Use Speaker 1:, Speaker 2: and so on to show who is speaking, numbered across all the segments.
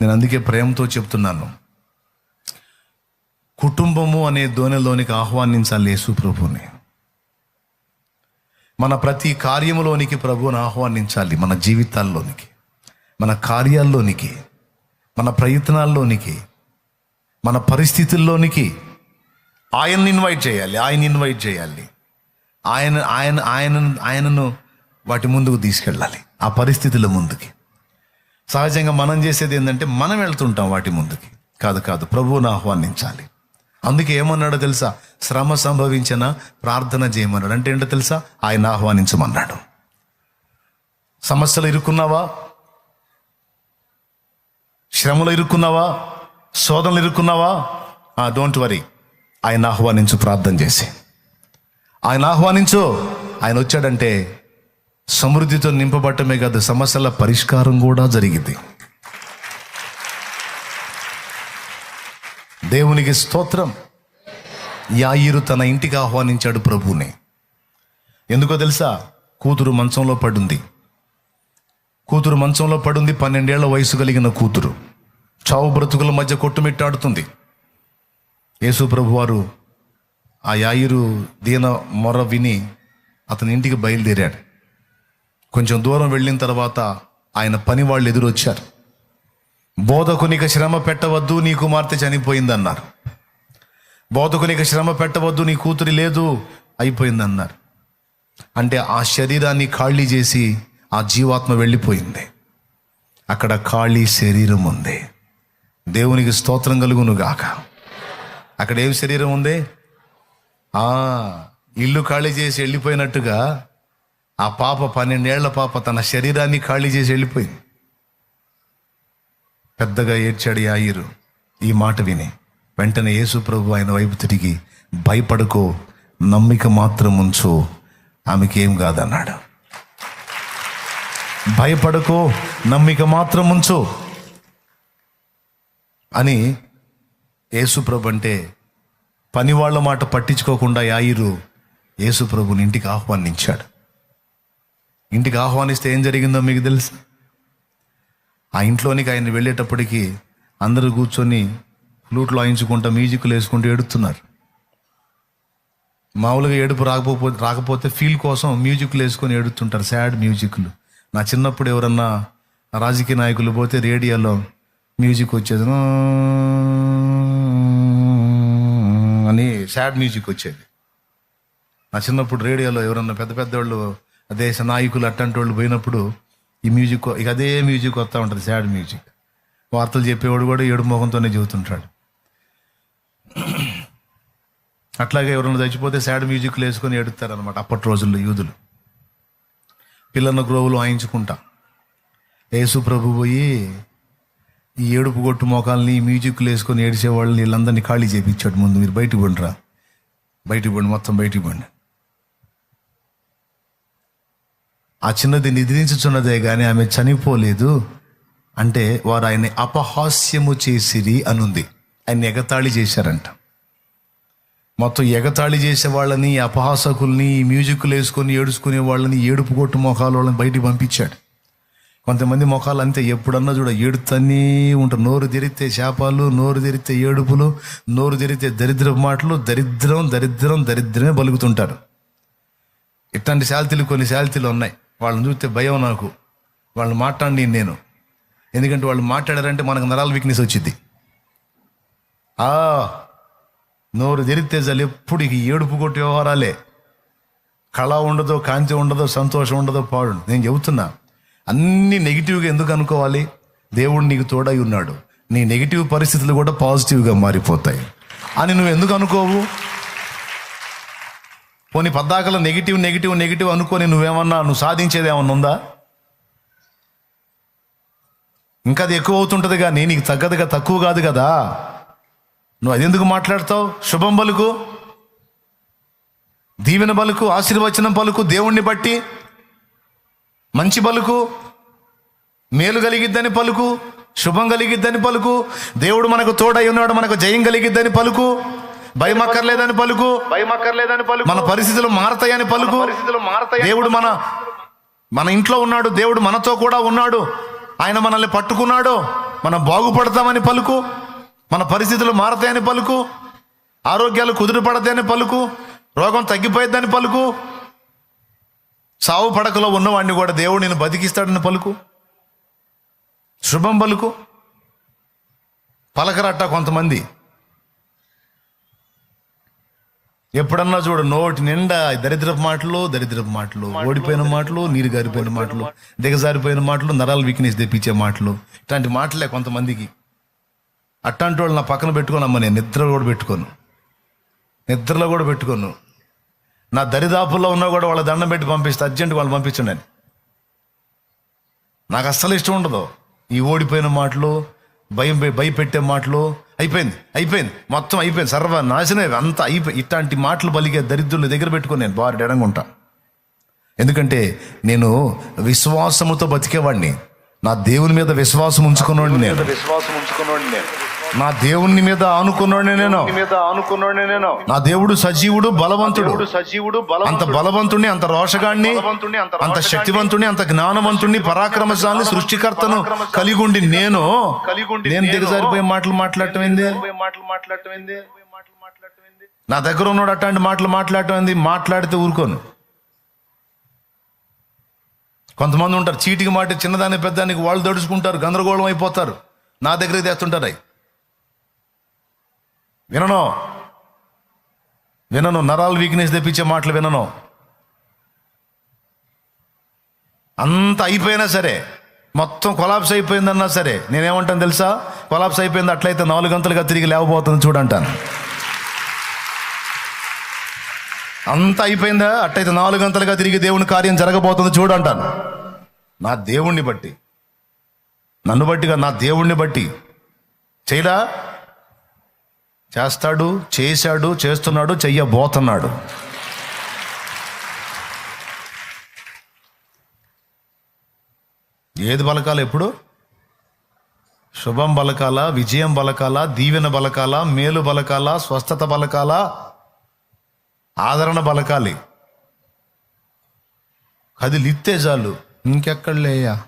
Speaker 1: నేను అందుకే ప్రేమతో చెప్తున్నాను. కుటుంబము అనే దోణిలోనికి ఆహ్వానించాలి యేసు ప్రభుని మన ప్రతి కార్యములోనికి ప్రభువుని ఆహ్వానించాలి మన జీవితాల్లోనికి మన కార్యాల్లోనికి మన ప్రయత్నాల్లోనికి మన పరిస్థితుల్లోనికి ఆయన్ని ఇన్వైట్ చేయాలి ఆయన ఇన్వైట్ చేయాలి. ఆయన ఆయన ఆయన ఆయనను వాటి ముందుకు తీసుకెళ్ళాలి ఆ పరిస్థితుల ముందుకి. సహజంగా మనం చేసేది ఏంటంటే మనం వెళ్తుంటాం వాటి ముందుకి. కాదు కాదు. ప్రభువును ఆహ్వానించాలి. అందుకే ఏమన్నాడో తెలుసా? శ్రమ సంభవించిన ప్రార్థన చేయమన్నాడు. అంటే ఏంటో తెలుసా? ఆయన ఆహ్వానించమన్నాడు. సమస్యలు ఇరుక్కున్నావా? శ్రమలు ఇరుక్కున్నావా? శోధనలు ఇరుక్కున్నావా? డోంట్ వరీ ఆయన ఆహ్వానించు ప్రార్థన చేసి. ఆయన ఆహ్వానించు. ఆయన వచ్చాడంటే సమృద్ధితో నింపబట్టమే కాదు సమస్యల పరిష్కారం కూడా జరిగింది. దేవునికి స్తోత్రం. యాయిరు తన ఇంటికి ఆహ్వానించాడు ప్రభువుని. ఎందుకో తెలుసా? కూతురు మంచంలో పడుంది. కూతురు మంచంలో పడుంది పన్నెండేళ్ళ వయసు కలిగిన కూతురు. చావు బ్రతుకుల మధ్య కొట్టుమిట్టాడుతుంది. యేసు ప్రభు వారు ఆ యాయిరు దీన మొర విని అతని ఇంటికి బయలుదేరాడు. కొంచెం దూరం వెళ్ళిన తర్వాత ఆయన పని వాళ్ళు ఎదురొచ్చారు. బోధకునిక శ్రమ పెట్టవద్దు నీ కుమార్తె చనిపోయిందన్నారు. బోధకునిక శ్రమ పెట్టవద్దు నీ కూతురి లేదు అయిపోయిందన్నారు. అంటే ఆ శరీరాన్ని ఖాళీ చేసి ఆ జీవాత్మ వెళ్ళిపోయింది. అక్కడ ఖాళీ శరీరం ఉంది. దేవునికి స్తోత్రం కలుగును గాక అక్కడ ఏం శరీరం ఉంది? ఆ ఇల్లు ఖాళీ చేసి వెళ్ళిపోయినట్టుగా ఆ పాప పన్నెండేళ్ళ పాప తన శరీరాన్ని ఖాళీ చేసి వెళ్ళిపోయింది. పెద్దగా ఏడ్చాడు యాయిరు. ఈ మాట విని వెంటనే యేసు ప్రభు ఆయన వైపు తిరిగి భయపడుకో నమ్మిక మాత్రం ఉంచు ఆమెకేం కాదన్నాడు. భయపడుకో నమ్మిక మాత్రం ఉంచు అని యేసుప్రభు అంటే పని వాళ్ళ మాట పట్టించుకోకుండా యాయిరు యేసుప్రభుని ఇంటికి ఆహ్వానించాడు. ఇంటికి ఆహ్వానిస్తే ఏం జరిగిందో మీకు తెలుసు? ఆ ఇంట్లోనికి ఆయన వెళ్ళేటప్పటికి అందరూ కూర్చొని ఫ్లూట్లు వాయించుకుంటూ మ్యూజిక్లు వేసుకుంటూ ఏడుతున్నారు. మామూలుగా ఏడుపు రాకపోతే రాకపోతే ఫీల్ కోసం మ్యూజిక్లు వేసుకొని ఏడుతుంటారు సాడ్ మ్యూజిక్లు. నా చిన్నప్పుడు ఎవరన్నా రాజకీయ నాయకులు పోతే రేడియోలో మ్యూజిక్ వచ్చేది అని సాడ్ మ్యూజిక్ వచ్చేది. నా చిన్నప్పుడు రేడియోలో ఎవరన్నా పెద్ద పెద్దవాళ్ళు దేశ నాయకులు అట్టంటి వాళ్ళు పోయినప్పుడు ఈ మ్యూజిక్ ఇక అదే మ్యూజిక్ వస్తూ ఉంటుంది సాడ్ మ్యూజిక్. వార్తలు చెప్పేవాడు కూడా ఏడు మొహంతోనే చెబుతుంటాడు. అట్లాగే ఎవరైనా చచ్చిపోతే సాడ్ మ్యూజిక్లు వేసుకొని ఏడుతారనమాట అప్పటి రోజుల్లో యూదులు. పిల్లల గ్రోవులు వాయించుకుంటా యేసు ప్రభు పోయి ఈ ఏడుపు కొట్టు మోకాల్ని మ్యూజిక్లు వేసుకొని ఏడిచే వాళ్ళని వీళ్ళందరినీ ఖాళీ చేపించాడు. ముందు మీరు బయటికి పండిరా. బయటికి పండి మొత్తం బయటికి పండి. ఆ చిన్నది నిద్రించుచున్నదే కానీ ఆమె చనిపోలేదు అంటే వారు ఆయన్ని అపహాస్యము చేసిరి అనుంది. ఆయన ఎగతాళి చేశారంట. మొత్తం ఎగతాళి చేసే వాళ్ళని అపహాసకుల్ని మ్యూజిక్లు వేసుకొని ఏడుచుకునే వాళ్ళని ఏడుపు కొట్టు మొఖాలు వాళ్ళని బయటికి పంపించాడు. కొంతమంది మొఖాలు అంతే ఎప్పుడన్నా చూడ ఏడుతూనే ఉంటారు. నోరు తెరిస్తే శాపాలు నోరు తెరిస్తే ఏడుపులు నోరు తెరిస్తే దరిద్ర మాటలు దరిద్రం దరిద్రం దరిద్రమే బలుగుతుంటారు. ఇట్లాంటి శాల్తీలు కొన్ని శాల్తీలు ఉన్నాయి. వాళ్ళని చూస్తే భయం నాకు. వాళ్ళని మాట్లాడి నేను. ఎందుకంటే వాళ్ళు మాట్లాడారంటే మనకు నరాల వీక్నెస్ వచ్చింది ఆ నోరు తెరిస్తే చాలు ఎప్పుడు ఇక ఏడుపు కొట్టి వ్యవహారాలే. కళ ఉండదో కాంతి ఉండదో సంతోషం ఉండదో పాడు. నేను చెబుతున్నా అన్ని నెగిటివ్గా ఎందుకు అనుకోవాలి? దేవుడు నీకు తోడై ఉన్నాడు. నీ నెగిటివ్ పరిస్థితులు కూడా పాజిటివ్గా మారిపోతాయి. అని నువ్వు ఎందుకు అనుకోవు? పోనీ పద్దాకల నెగిటివ్ నెగిటివ్ నెగిటివ్ అనుకొని నువ్వేమన్నా నువ్వు సాధించేది ఏమన్నా ఉందా? ఇంకా అది ఎక్కువ అవుతుంటుంది కానీ నీకు తగ్గదుగా తక్కువ కాదు కదా. నువ్వు అది ఎందుకు మాట్లాడతావు? శుభం పలుకు దీవెన బలుకు ఆశీర్వచనం పలుకు దేవుణ్ణి బట్టి మంచి పలుకు మేలు కలిగిద్దని పలుకు శుభం కలిగిద్దని పలుకు దేవుడు మనకు తోడై ఉన్నాడు మనకు జయం కలిగిద్దని పలుకు భయం అక్కర్లేదని పలుకు.
Speaker 2: భయం అక్కర్లేదని పలుకు.
Speaker 1: మన పరిస్థితులు మారతాయని పలుకు.
Speaker 2: పరిస్థితులు మారతాయి
Speaker 1: దేవుడు మన మన ఇంట్లో ఉన్నాడు. దేవుడు మనతో కూడా ఉన్నాడు. ఆయన మనల్ని పట్టుకున్నాడు. మనం బాగుపడతామని పలుకు. మన పరిస్థితులు మారతాయని పలుకు. ఆరోగ్యాలు కుదురుపడతాయని పలుకు. రోగం తగ్గిపోయిద్దని పలుకు. సావు పడకలో ఉన్నవాడిని కూడా దేవుడు నేను బతికిస్తాడని పలుకు. శుభం పలుకు. పలకరట్ట కొంతమంది ఎప్పుడన్నా చూడు నోటి నిండా దరిద్రపు మాటలు దరిద్రపు మాటలు ఓడిపోయిన మాటలు నీరు గారిపోయిన మాటలు దిగజారిపోయిన మాటలు నరాలు వీక్నెస్ తెప్పించే మాటలు. ఇట్లాంటి మాటలే కొంతమందికి. అట్లాంటి వాళ్ళు నా పక్కన పెట్టుకోనమ్మా నేను నిద్ర కూడా పెట్టుకోను. నిద్రలో కూడా పెట్టుకోను. నా దరిదాపుల్లో ఉన్నా కూడా వాళ్ళ దండం పెట్టి పంపిస్తే అర్జెంట్ వాళ్ళు పంపించండి అని. నాకు అస్సలు ఇష్టం ఉండదు. ఈ ఓడిపోయిన మాటలు భయం భయపెట్టే మాటలు అయిపోయింది అయిపోయింది. మొత్తం అయిపోయింది. సర్వ నాశనం అంతా అయిపోయి ఇట్లాంటి మాటలు పలికే దరిద్రుల దగ్గర పెట్టుకొని నేను బాగా ఎడంగా ఎందుకంటే నేను విశ్వాసముతో బతికేవాడిని నా దేవుని మీద విశ్వాసం ఉంచుకున్నాడు నేను.
Speaker 2: విశ్వాసం ఉంచుకున్నాడు నేను.
Speaker 1: నా దేవుని మీద ఆనుకున్నవాడిని నేను.
Speaker 2: నీ మీద ఆనుకున్నాడు నేను.
Speaker 1: నా దేవుడు సజీవుడు బలవంతుడు.
Speaker 2: సజీవుడు
Speaker 1: అంత బలవంతుణ్ణి అంత రోషగాణ్ణి
Speaker 2: బలవంతుణ్ణి, అంత
Speaker 1: శక్తివంతుణ్ణి అంత జ్ఞానవంతుణ్ణి పరాక్రమశాలిని సృష్టికర్తను కలిగి ఉండి నేను.
Speaker 2: కలిగుండి
Speaker 1: నేను
Speaker 2: నేను.
Speaker 1: దిగజారిపోయే మాటలు మాట్లాడటం ఏంది
Speaker 2: మాటలు మాట్లాడటం ఏంది
Speaker 1: నా దగ్గర ఉన్నాడు అట్లాంటి మాటలు మాట్లాడటం ఏంది మాట్లాడితే ఊరుకోను. కొంతమంది ఉంటారు చీటికి మాట చిన్నదాన్ని పెద్దానికి వాళ్ళు దడుచుకుంటారు గందరగోళం అయిపోతారు. నా దగ్గర తెస్తుంటారు అవి వినను. వినను. నరాలు వీక్నెస్ తెప్పించే మాటలు వినను. అంత అయిపోయినా సరే మొత్తం కొలాప్స్ అయిపోయిందన్నా సరే నేనేమంటాను తెలుసా? కొలాప్స్ అయిపోయింది అట్లయితే నాలుగు గంటలుగా తిరిగి లేవబోతుంది చూడంటాను. అంత అయిపోయిందా? అట్టయితే నాలుగు గంటలుగా తిరిగి దేవుని కార్యం జరగబోతుంది చూడంటాను. నా దేవుణ్ణి బట్టి నన్ను బట్టిగా నా దేవుణ్ణి బట్టి చేయరా? చేస్తాడు చేశాడు చేస్తున్నాడు చెయ్యబోతున్నాడు. ఏది బలకాల ఎప్పుడు శుభం బలకాల విజయం బలకాల దీవెన బలకాల మేలు బలకాల స్వస్థత బలకాల ఆదరణ బలకాలి. కదిలిత్తే చాలు. ఇంకెక్కడలేయ్యా?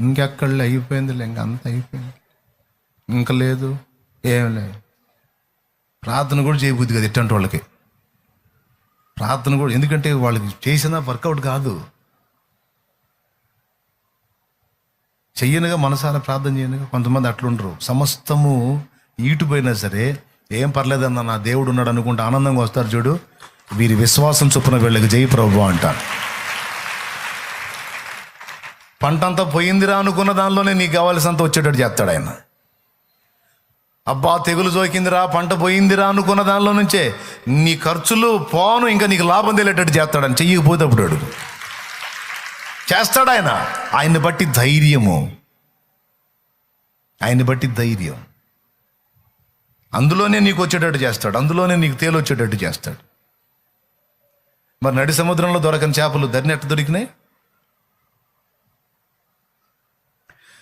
Speaker 1: ఇంకెక్కడలే అయిపోయిందిలే ఇంక అంత అయిపోయింది. ఇంక లేదు ఏం లేదు. ప్రార్థన కూడా చేయబుద్ది కదా ఇట్టంటి వాళ్ళకి. ప్రార్థన కూడా ఎందుకంటే వాళ్ళకి చేసిన వర్కౌట్ కాదు. చెయ్యనుగా మనసారా ప్రార్థన చేయనుగా కొంతమంది అట్లుండరు. సమస్తము ఈటుపోయినా సరే ఏం పర్లేదన్న నా దేవుడు ఉన్నాడు అనుకుంటే ఆనందంగా వస్తారు చూడు. వీరి విశ్వాసం చొప్పున వీళ్ళకి జై ప్రభు అంటారు. పంట అంతా పోయిందిరా అనుకున్న దానిలోనే నీకు కావాల్సినంత వచ్చేటట్టు చేస్తాడు ఆయన. అబ్బా తెగులు సోకిందిరా పంట పోయిందిరా అనుకున్న దానిలో నుంచే నీ ఖర్చులు పోను ఇంకా నీకు లాభం తెలియటట్టు చేస్తాడని చెయ్యకపోతే అప్పుడు అడుగు. చేస్తాడు ఆయన. ఆయన్ని బట్టి ధైర్యము. ఆయన్ని బట్టి ధైర్యం. అందులోనే నీకు వచ్చేటట్టు చేస్తాడు. అందులోనే నీకు తేలొచ్చేటట్టు చేస్తాడు. మరి నడి సముద్రంలో దొరకని చేపలు దరినెట్టు దొరికినాయి?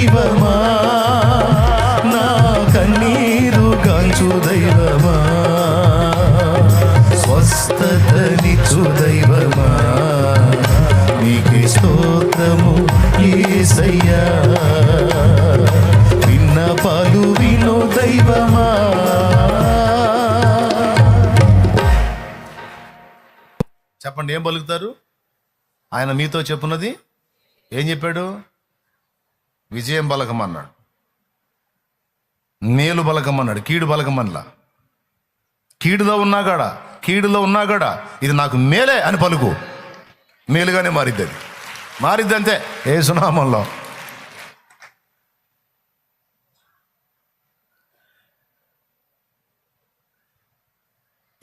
Speaker 1: దైవమా? నా కన్నీరు కాంచు దైవమా? స్వస్థతనిచ్చు దైవమా? నీకే స్తోత్రము ఏసయ్యా. విన్నపాలు వినో దైవమా? చెప్పండి ఏం పలుకుతారు? ఆయన మీతో చెప్పున్నది? ఏం చెప్పాడు? విజయం బలకం అన్నాడు మేలు బలకం అన్నాడు కీడు బలకం కీడులో ఉన్నాగాడ? కీడులో ఉన్నాగాడ? ఇది నాకు మేలే అని పలుకు. మేలుగానే మారిద్ది అది మారిద్ది అంతే ఏ సునామంలో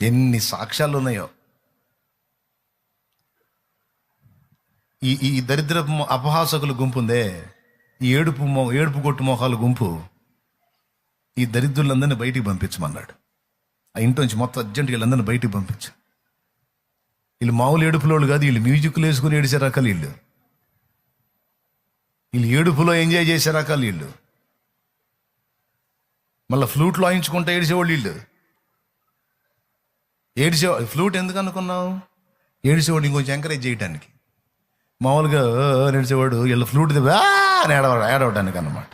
Speaker 1: ఎన్ని సాక్ష్యాలు ఉన్నాయో ఈ ఈ దరిద్ర అపహాసకుల గుంపు ఉందే ఈ ఏడుపు మొ ఏడుపు కొట్టు మోహాల గుంపు ఈ దరిద్రులందరినీ బయటికి పంపించమన్నాడు. ఆ ఇంట్లోంచి మొత్తం అర్జెంట్ వీళ్ళందరినీ బయటికి పంపించు. వీళ్ళు మామూలు ఏడుపులోళ్ళు కాదు వీళ్ళు మ్యూజిక్లు వేసుకుని ఏడిసే రకాలు వీళ్ళు. వీళ్ళు ఏడుపులో ఎంజాయ్ చేసే రకాలు వీళ్ళు. మళ్ళీ ఫ్లూట్ లాయించుకుంటా ఏడిసేవాళ్ళు వీళ్ళు. ఏడిసే ఫ్లూట్ ఎందుకు అనుకున్నావు? ఏడిసేవాడు ఇంకొంచెం ఎంకరేజ్ చేయడానికి మామూలుగా "ఆ, వీళ్ళు ఏడిసేవాడు ఫ్లూట్ ది- అని ఏడవ ఏడవడానికి అన్నమాట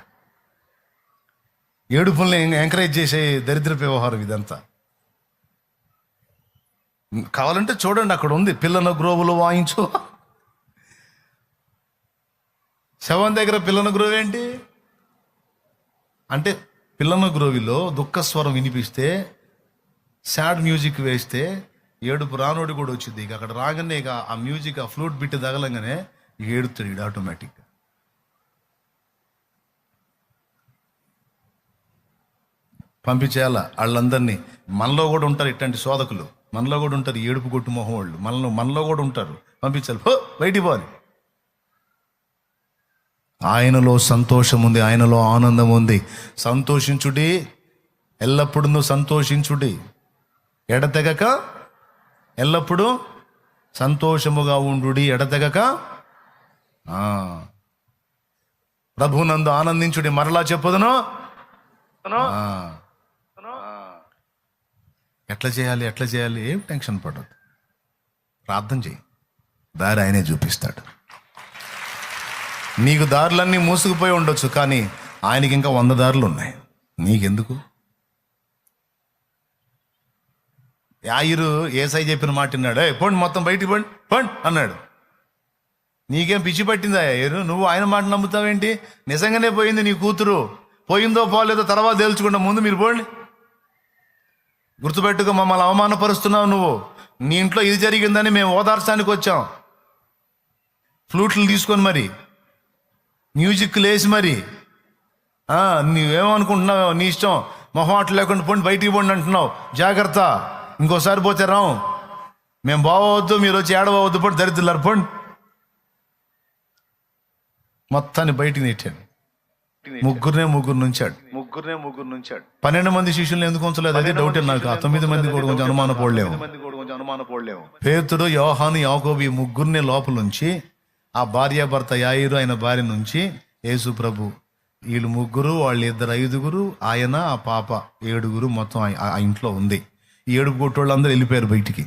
Speaker 1: ఏడుపుల్ని ఎంకరేజ్ చేసే దరిద్ర వ్యవహారం ఇదంతా. కావాలంటే చూడండి అక్కడ ఉంది. పిల్లన గ్రోవులు వాయించు. శవం దగ్గర పిల్లన గ్రోవ్ ఏంటి? అంటే పిల్లన గ్రోవిలో దుఃఖ స్వరం వినిపిస్తే సాడ్ మ్యూజిక్ వేస్తే ఏడుపు రానోడు కూడా వచ్చింది ఇక అక్కడ రాగానే ఇక ఆ మ్యూజిక్ ఆ ఫ్లూట్ బిట్ తగలంగానే ఏడుతాడు ఇడు ఆటోమేటిక్ పంపించేయాల? వాళ్ళందరినీ. మనలో కూడా ఉంటారు ఇట్లాంటి శోధకులు. మనలో కూడా ఉంటారు ఏడుపు కొట్టు మొహం వాళ్ళు. మనలో మనలో కూడా ఉంటారు. పంపించాలి. హో బయటికి పోవాలి. ఆయనలో సంతోషం ఉంది ఆయనలో ఆనందం ఉంది. సంతోషించుడి. ఎల్లప్పుడూ సంతోషించుడి. ఎడతెగక ఎల్లప్పుడూ సంతోషముగా ఉండుడి. ఎడతెగక. ప్రభునందు ఆనందించుడి. మరలా చెప్పుదును. ఆ. ఎట్లా చేయాలి ఎట్లా చేయాలి ఏం టెన్షన్ పడద్దు. ప్రార్థన చేయి దారి ఆయనే చూపిస్తాడు. నీకు దారులన్నీ మూసుకుపోయి ఉండొచ్చు కానీ ఆయనకి ఇంకా వంద దారులు ఉన్నాయి. నీకెందుకు? యాయురు ఏసై చెప్పిన మాట విన్నాడు? "ఏయ్, పోండి మొత్తం బయటికి పోండి పోండి అన్నాడు. నీకేం పిచ్చి పట్టిందా యాయిరు? నువ్వు ఆయన మాట నమ్ముతావేంటి? నిజంగానే పోయింది నీ కూతురు. పోయిందో పోలేదో తర్వాత తేల్చుకుంటా ముందు మీరు పోండి. గుర్తుపెట్టుకో మమ్మల్ని అవమానపరుస్తున్నావు నువ్వు. నీ ఇంట్లో ఇది జరిగిందని మేము ఓదార్చడానికి వచ్చాం. ఫ్లూట్లు తీసుకొని మరి మ్యూజిక్ లేసి మరి నువ్వేమనుకుంటున్నావు నీ ఇష్టం. మొహమాటలు లేకుండా పోండి బయటికి పోండి అంటున్నావు. జాగ్రత్త. ఇంకోసారి పోతే రాం. మేము బాగోవద్దు మీరు వచ్చి ఏడవద్దు పోండి దరిద్రులు పోండి. మొత్తాన్ని బయటికి నెట్టాను ముగ్గురునే ముగ్గురు నుంచాడు.
Speaker 2: ముగ్గురునే ముగ్గురు నుంచాడు.
Speaker 1: పన్నెండు మంది శిష్యులు ఎందుకు ఉంచలేదు? అదే డౌట్ నాకు. ఆ తొమ్మిది మంది కూడా కొంచెం అనుమాన పడలేము
Speaker 2: అనుమాన
Speaker 1: పేతుడు యోహాను యాకోబు ఈ ముగ్గురిని లోపల నుంచి ఆ భార్యాభర్త యాయిరు ఆయన భార్య నుంచి యేసు ప్రభు వీళ్ళు ముగ్గురు వాళ్ళు ఇద్దరు ఐదుగురు ఆయన ఆ పాప ఏడుగురు మొత్తం ఆ- ఇంట్లో ఉంది. ఈ ఏడుగు కొట్టోళ్ళు అందరూ వెళ్ళిపోయారు బయటికి.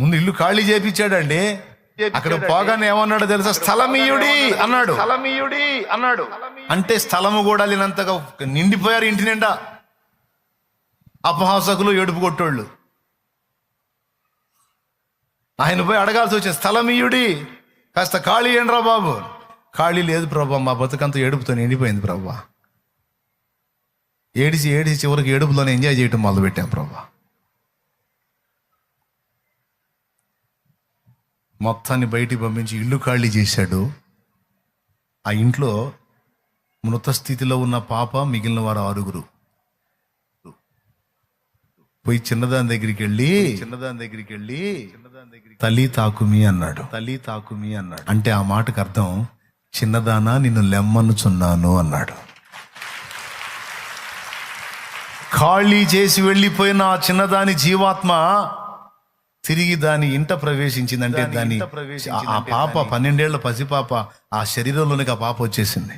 Speaker 1: ముందు ఇల్లు ఖాళీ చేపించాడండి. అక్కడ పోగానే ఏమన్నాడో తెలుసా? స్థలమీయుడి అన్నాడు.
Speaker 2: స్థలమీయుడి అన్నాడు.
Speaker 1: అంటే స్థలము కూడా లేనంతగా నిండిపోయారు ఇంటి నిండా. అపహాసకులు ఏడుపు కొట్టోళ్ళు. ఆయన పోయి అడగాల్సి వచ్చింది స్థలమీయుడి కాస్త ఖాళీ ఏంట్రా బాబు? ఖాళీ లేదు ప్రభా మా బతుకంతా ఏడుపుతో నిండిపోయింది ప్రభా. ఏడిసి ఏడిసి చివరికి ఏడుపులోనే ఎంజాయ్ చేయటం మొదలుపెట్టాం ప్రభా. మొత్తాన్ని బయటికి పంపించి ఇల్లు ఖాళీ చేశాడు. ఆ ఇంట్లో మృత స్థితిలో ఉన్న పాప మిగిలిన వారు ఆరుగురు. పోయి చిన్నదాని దగ్గరికి వెళ్ళి చిన్నదాని దగ్గరికి వెళ్ళి చిన్నదాని దగ్గరికి తల్లి తాకుమి అన్నాడు తల్లి తాకుమి అన్నాడు. అంటే ఆ మాటకు అర్థం చిన్నదానా నిన్ను లెమ్మనుచున్నాను అన్నాడు. ఖాళీ చేసి వెళ్ళిపోయిన ఆ చిన్నదాని జీవాత్మ తిరిగి దాని ఇంట ప్రవేశించిందంటే దాని ఆ- ఆ పాప పన్నెండేళ్ళ పసిపాప ఆ శరీరంలోనికి ఆ పాప వచ్చేసింది.